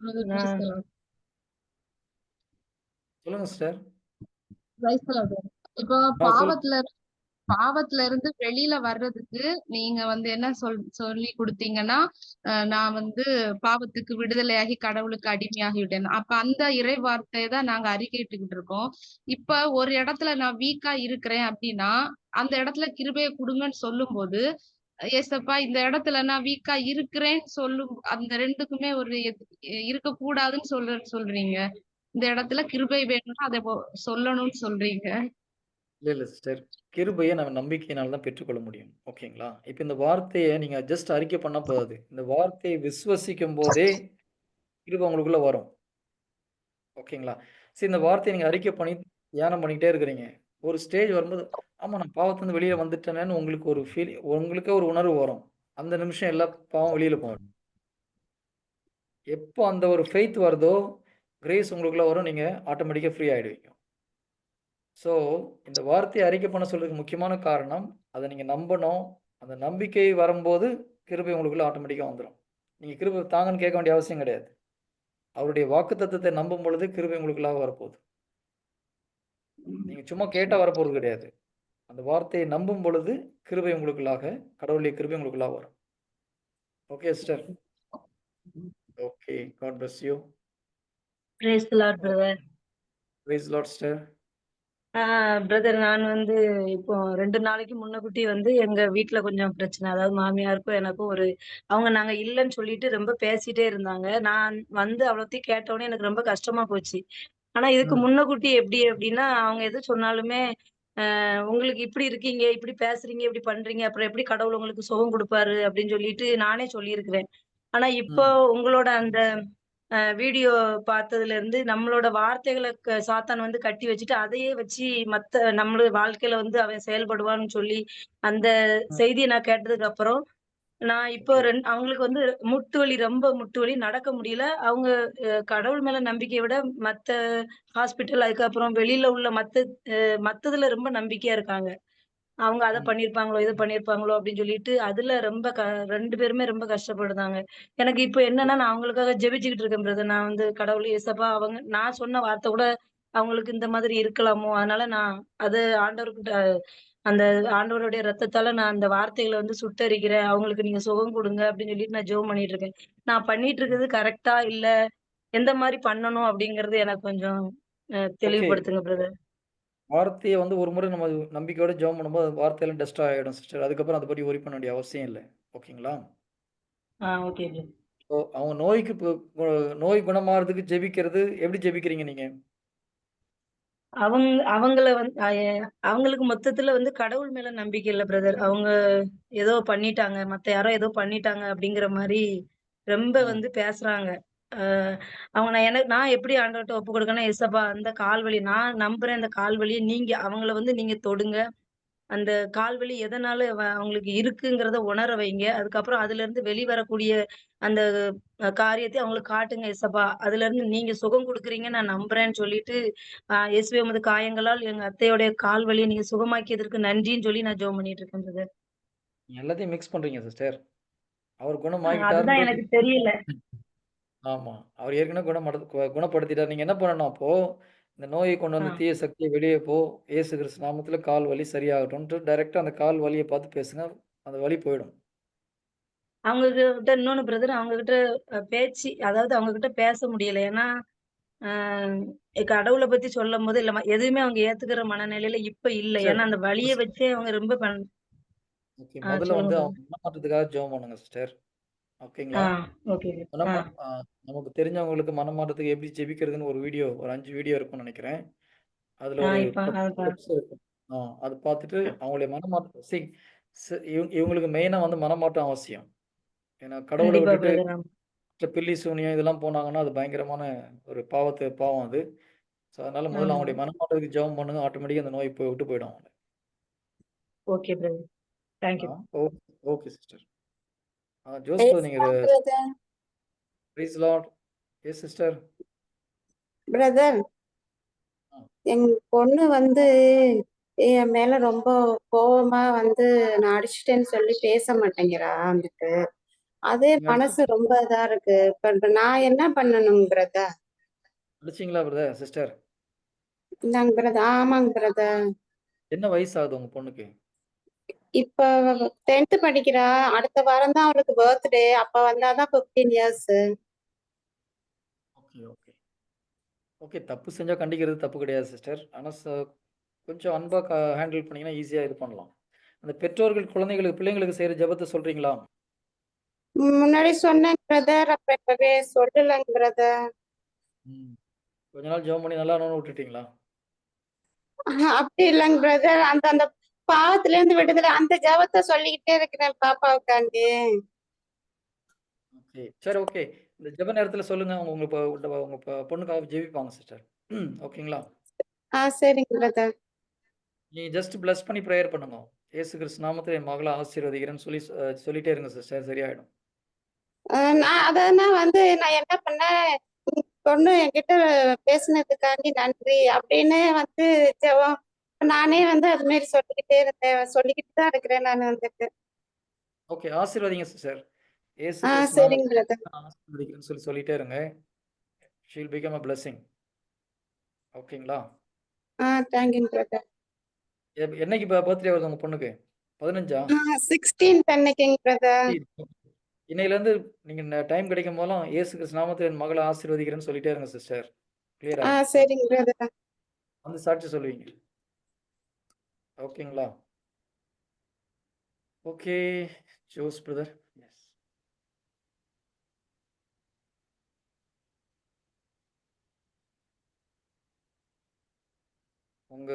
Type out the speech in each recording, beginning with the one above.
சொல்லுங்க sister brother. இப்போ பாவத்துல பாவத்துல இருந்து வெளியில வர்றதுக்கு நீங்க வந்து என்ன சொல் சொல்லி கொடுத்தீங்கன்னா நான் வந்து பாவத்துக்கு விடுதலையாகி கடவுளுக்கு அடிமையாகிவிட்டேன். அப்ப அந்த இறை வார்த்தையை தான் நாங்க அறிக்கையிட்டுக்கிட்டு இருக்கோம். இப்ப ஒரு இடத்துல நான் வீக்கா இருக்கிறேன் அப்படின்னா அந்த இடத்துல கிருபையை கொடுங்கன்னு சொல்லும்போது ஏசப்பா இந்த இடத்துல நான் வீக்கா இருக்கிறேன் சொல்லும் அந்த ரெண்டுக்குமே ஒரு இருக்க இருக்கக்கூடாதுன்னு சொல்ற சொல்றீங்க. இந்த இடத்துல கிருபை வேணும்னா அதை போ- சொல்லணும்னு சொல்றீங்க. இல்ல இல்ல சிஸ்டர். கிருபையை நம்ம நம்பிக்கையினால தான் பெற்றுக்கொள்ள முடியும். ஓகேங்களா? இப்போ இந்த வார்த்தையை நீங்க ஜஸ்ட் அறிக்கை பண்ண போதாது. இந்த வார்த்தையை விசுவசிக்கும் போதே கிருபை உங்களுக்குள்ள வரும். ஓகேங்களா? சரி இந்த வார்த்தையை நீங்க அறிக்கை பண்ணி தியானம் பண்ணிக்கிட்டே இருக்கிறீங்க. ஒரு ஸ்டேஜ் வரும்போது ஆமா நான் பாவத்திலிருந்து வெளியே வந்துட்டேனேன்னு உங்களுக்கு ஒரு ஃபீல் உங்களுக்கே ஒரு உணர்வு வரும். அந்த நிமிஷம் எல்லா பாவம் வெளியில போயிடும் எப்போ அந்த ஒரு ஃபெய்த் வருதோ கிரேஸ் உங்களுக்குள்ள வரும் நீங்க ஆட்டோமேட்டிக்காக ஃப்ரீ ஆயிடுவீங்க. ஸோ இந்த வார்த்தையை அறிக்கை பண்ண சொல்றதுக்கு முக்கியமான காரணம் அதை நீங்க நம்பணும். அந்த நம்பிக்கை வரும்போது கிருபை உங்களுக்குள்ள ஆட்டோமேட்டிக்காக வந்துடும் நீங்க கிருபை தாங்கன்னு கேட்க வேண்டிய அவசியம் கிடையாது. அவருடைய வாக்குத்தத்தத்தை நம்பும் பொழுது கிருபை உங்களுக்குள்ளாக வரப்போகுது. நீங்க சும்மா கேட்டா வரப்போறது கிடையாது. அந்த வார்த்தையை நம்பும் பொழுது கிருபை உங்களுக்குள்ளாக கடவுளுடைய கிருபை உங்களுக்குள்ளாக வரும். Okay sister okay God bless you the Lord, brother. Praise Lord sister brother நான் வந்து இப்போ ரெண்டு நாளைக்கு முன்னக்கூட்டி வந்து எங்க வீட்ல கொஞ்சம் பிரச்சனை. அதாவது மாமியாருக்கும் எனக்கும் ஒரு அவங்க நாங்க இல்லைன்னு சொல்லிட்டு ரொம்ப பேசிட்டே இருந்தாங்க. நான் வந்து அவ்வளோத்தையும் கேட்டவுடனே எனக்கு ரொம்ப கஷ்டமா போச்சு. ஆனா இதுக்கு. முன்னக்கூட்டி எப்படி அப்படின்னா அவங்க எது சொன்னாலுமே உங்களுக்கு இப்படி இருக்கீங்க இப்படி பேசுறீங்க இப்படி பண்றீங்க அப்புறம் எப்படி கடவுள் உங்களுக்கு சுகம் கொடுப்பாரு? அப்படின்னு சொல்லிட்டு நானே சொல்லியிருக்கிறேன். ஆனா இப்போ உங்களோட அந்த வீடியோ பார்த்ததுல இருந்து நம்மளோட வார்த்தைகளை சாத்தான் வந்து கட்டி வச்சுட்டு அதையே வச்சு மத்த நம்மளோட வாழ்க்கையில வந்து அவன் செயல்படுவான்னு சொல்லி அந்த செய்தியை நான் கேட்டதுக்கு அப்புறம் நான் இப்போ அவங்களுக்கு வந்து முட்டு வலி ரொம்ப முட்டு வலி நடக்க முடியல. அவங்க கடவுள் மேல நம்பிக்கையை விட மத்த ஹாஸ்பிட்டல் அதுக்கப்புறம் வெளியில உள்ள மத்த மத்ததுல ரொம்ப நம்பிக்கையா இருக்காங்க. அவங்க அதை. பண்ணிருப்பாங்களோ இது பண்ணிருப்பாங்களோ அப்படின்னு சொல்லிட்டு அதுல ரொம்ப க ரெண்டு பேருமே ரொம்ப கஷ்டப்படுதாங்க எனக்கு இப்போ என்னன்னா நான் அவங்களுக்காக ஜெபிச்சுக்கிட்டு இருக்கேன் பிரதர். நான் வந்து கடவுள் ஏசப்பா அவங்க நான் சொன்ன வார்த்தை கூட அவங்களுக்கு இந்த மாதிரி இருக்கலாமோ? அதனால நான் அது ஆண்டவர்கிட்ட அந்த ஆண்டவருடைய ரத்தத்தால நான் அந்த வார்த்தைகளை வந்து சுட்டரிக்கிறேன். அவங்களுக்கு நீங்க சுகம் கொடுங்க அப்படின்னு சொல்லிட்டு நான் ஜெபம் பண்ணிட்டு இருக்கேன். நான் பண்ணிட்டு இருக்கிறது கரெக்டா இல்ல? எந்த மாதிரி பண்ணணும் அப்படிங்கறது எனக்கு கொஞ்சம் தெளிவுபடுத்துங்க பிரதர் வார்த்தையை வந்து ஒரு முறை நம்ம நம்பிக்கையோட ஜெபம் பண்ணும்போது வார்த்தையெல்லாம் டஸ்ட் ஆகிடும் சிஸ்டர் அதுக்கப்புறம் அதை பற்றி ஒரி பண்ண வேண்டிய அவசியம் இல்லை. ஓகேங்களா? ஓகே அவங்க நோய்க்கு நோய் குணமாகிறதுக்கு ஜெபிக்கிறது எப்படி ஜெபிக்கிறீங்க நீங்க? அவங்க அவங்கள வந்து அவங்களுக்கு மொத்தத்துல வந்து கடவுள் மேல நம்பிக்கை இல்ல பிரதர் அவங்க ஏதோ பண்ணிட்டாங்க. மத்த யாரோ ஏதோ பண்ணிட்டாங்க அப்படிங்கிற மாதிரி ரொம்ப. வந்து பேசுறாங்க. அவங்க நான் எனக்கு நான் எப்படி ஆண்டவர்கிட்ட ஒப்பு கொடுக்கணும் எசப்பா அந்த கால்வலி நான் நம்புறேன். அந்த கால்வலியை நீங்க அவங்கள வந்து நீங்க தொடுங்க. அந்த கால்வலி எதனால அவங்களுக்கு இருக்குங்கிறத உணர வைங்க. அதுக்கப்புறம் அதுல இருந்து வெளிவரக்கூடிய அந்த காரியத்தை அவங்களுக்கு காட்டுங்க எசப்பா அதுல இருந்து நீங்க சுகம் கொடுக்குறீங்க நான் நம்புறேன்னு சொல்லிட்டு ஆஹ் உமது காயங்களால் எங்க அத்தையோடைய கால் வலியை நீங்க சுகமாக்கியதற்கு நன்றின்னு சொல்லி நான் ஜெபம் பண்ணிட்டு இருக்கேன். நீங்க எல்லாத்தையும் மிக்ஸ் பண்றீங்க சிஸ்டர் அவர் அதுதான் குணமாகிட்டாருன்றது எனக்கு தெரியல. ஆமா. அவர் ஏற்கனவே குணமட குணப்படுத்திட்டார். நீங்க என்ன பண்ணணும் அப்போ? இந்த நோயை கொண்டு வந்து. தீய சக்தியை வெளியே போ இயேசு கிறிஸ்து நாமத்துல கால் வலி சரியாகட்டும்ட்டு டைரக்டா அந்த கால் வலியை பார்த்து பேசுங்க அந்த வலி போயிடும். அவங்க கிட்ட இன்னொன்னு பிரதர் அவங்க கிட்ட பேச்சு அதாவது அவங்க கிட்ட பேச முடியல. ஏன்னா கடவுளை பத்தி சொல்லும் போது இல்ல எதுவுமே அவங்க ஏத்துக்கிற மனநிலையில இப்ப இல்ல. ஏன்னா அந்த வலியை வச்சே அவங்க ரொம்ப முதல்ல வந்து அவங்க மனமாற்றத்துக்காக ஜெபம் பண்ணுங்க சிஸ்டர் ஓகேங்களா? Ah okay. மனமா நமக்கு தெரிஞ்சவங்களுக்கு மனமாற்றத்துக்கு எப்படி ஜெபிக்கிறதுன்னு ஒரு வீடியோ ஒரு அஞ்சு வீடியோ இருக்கும்னு நினைக்கிறேன். அதுல ஒரு இருக்கும். ஆ அது பார்த்துட்டு அவங்களுடைய மனமாற்றம் see, சி- இவங்க இவங்களுக்கு மெயினா வந்து மனமாற்றம் அவசியம். ஏன்னா கடவுளை கண்டிப்பா விட்டுட்டு பிரதர் பில்லி சூனியம் இதெல்லாம் போனாங்கன்னா அது பயங்கரமான ஒரு பாவத்தை பாவம் அது. ஸோ அதனால முதல்ல ஆமா. அவங்களுடைய மனமாற்றத்துக்கு ஜெபம் பண்ணுங்க ஆட்டோமேட்டிக்காக அந்த நோய் போய் விட்டு போயிடும் அவங்களை. Okay brother thank you okay okay sister. ஜோஸ்பர் நீங்க please Lord yes sister brother. எங்க பொண்ணு வந்து என் மேல ரொம்ப கோவமா வந்து நான் அடிச்சிட்டேன்னு சொல்லி பேச மாட்டேங்கிறா வந்துட்டு அதே மனசு ரொம்ப இதா இருக்கு. இப்ப நான் என்ன பண்ணணும் பிரதர் அடிச்சீங்களா பிரதர் சிஸ்டர் இந்தாங்க பிரதர் ஆமாங்க பிரதர் என்ன வயசு ஆகுது உங்க பொண்ணுக்கு? இப்ப டென்த் படிக்கிறா. அடுத்த வாரம் தான் அவளுக்கு பர்த்டே அப்ப வந்தாதான் fifteen years okay okay okay தப்பு செஞ்சா கண்டிக்கிறது தப்பு கிடையாது சிஸ்டர் ஆனா கொஞ்சம் அன்பா ஹேண்டில் பண்ணீங்கன்னா ஈஸியா இது பண்ணலாம். அந்த பெற்றோர்கள் குழந்தைகளுக்கு பிள்ளைங்களுக்கு செய்யற ஜெபத்தை சொல்றீங்களா? முன்னாடி சொன்னேங்க பிரதர் அப்ப இப்பவே சொல்லலங்க பிரதர். கொஞ்ச நாள் ஜெபம் பண்ணி நல்லா விட்டுட்டீங்களா? அப்படி இல்லைங்க பிரதர் அந்த அந்த பாவத்துல இருந்து விடுதலை. அந்த ஜெபத்தை சொல்லிக்கிட்டே இருக்கிறேன் பாப்பாவுக்காண்டி. ஓகே சரி ஓகே இந்த ஜெப நேரத்துல சொல்லுங்க. உங்க உங்க பொண்ணுக்காக ஜெபிப்பாங்க சிஸ்டர் ஓகேங்களா ஆ சரிங்க பிரதர் நீ ஜஸ்ட் bless பண்ணி ப்ரேயர் பண்ணுங்க. இயேசு கிறிஸ்து நாமத்தில் என் மகளை ஆசீர்வதிக்கிறேன்னு சொல்லி சொல்லிட்டே இருங்க சிஸ்டர் சரியாயிடும். நான் அதான் வந்து நான் என்ன பண்ணேன்? பொண்ணு என்கிட்ட பேசுனதுக்காண்டி நன்றி அப்படின்னு வந்து ஜெபம் நானே வந்து அது மாதிரி சொல்லிக்கிட்டே இருந்தேன். சொல்லிக்கிட்டு தான் இருக்கிறேன் நான் வந்துட்டு. ஓகே ஆசீர்வதிங்க சிஸ்டர் இயேசு ஆ சரிங்க பிரதர் ஆசீர்வதிக்கிறேன்னு சொல்லி சொல்லிட்டே இருங்க. Shall become a blessing. ஓகேங்களா? ஆ தேங்க்யூங்க பிரதர் என்னைக்கு பர்த்டே வருது உங்க பொண்ணுக்கு? பதினஞ்சா? சிக்ஸ்டீன்த் அன்னைக்குங்க பிரதர் இன்னையிலேருந்து நீங்க டைம் கிடைக்கும் போதெல்லாம் இயேசு கிறிஸ்து நாமத்தில் என் மகளை ஆசீர்வதிக்கிறேன்னு சொல்லிட்டே இருங்க சிஸ்டர் கிளியரா ஆ? சரிங்க பிரதர் வந்து சாட்சி சொல்லுவீங்க. ஓகேங்களா? Okay Jose brother. எஸ் உங்க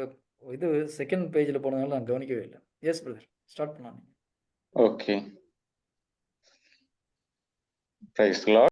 இது செகண்ட் பேஜில் போனதுனால நான் கவனிக்கவே இல்லை. Yes brother start. Praise the Lord.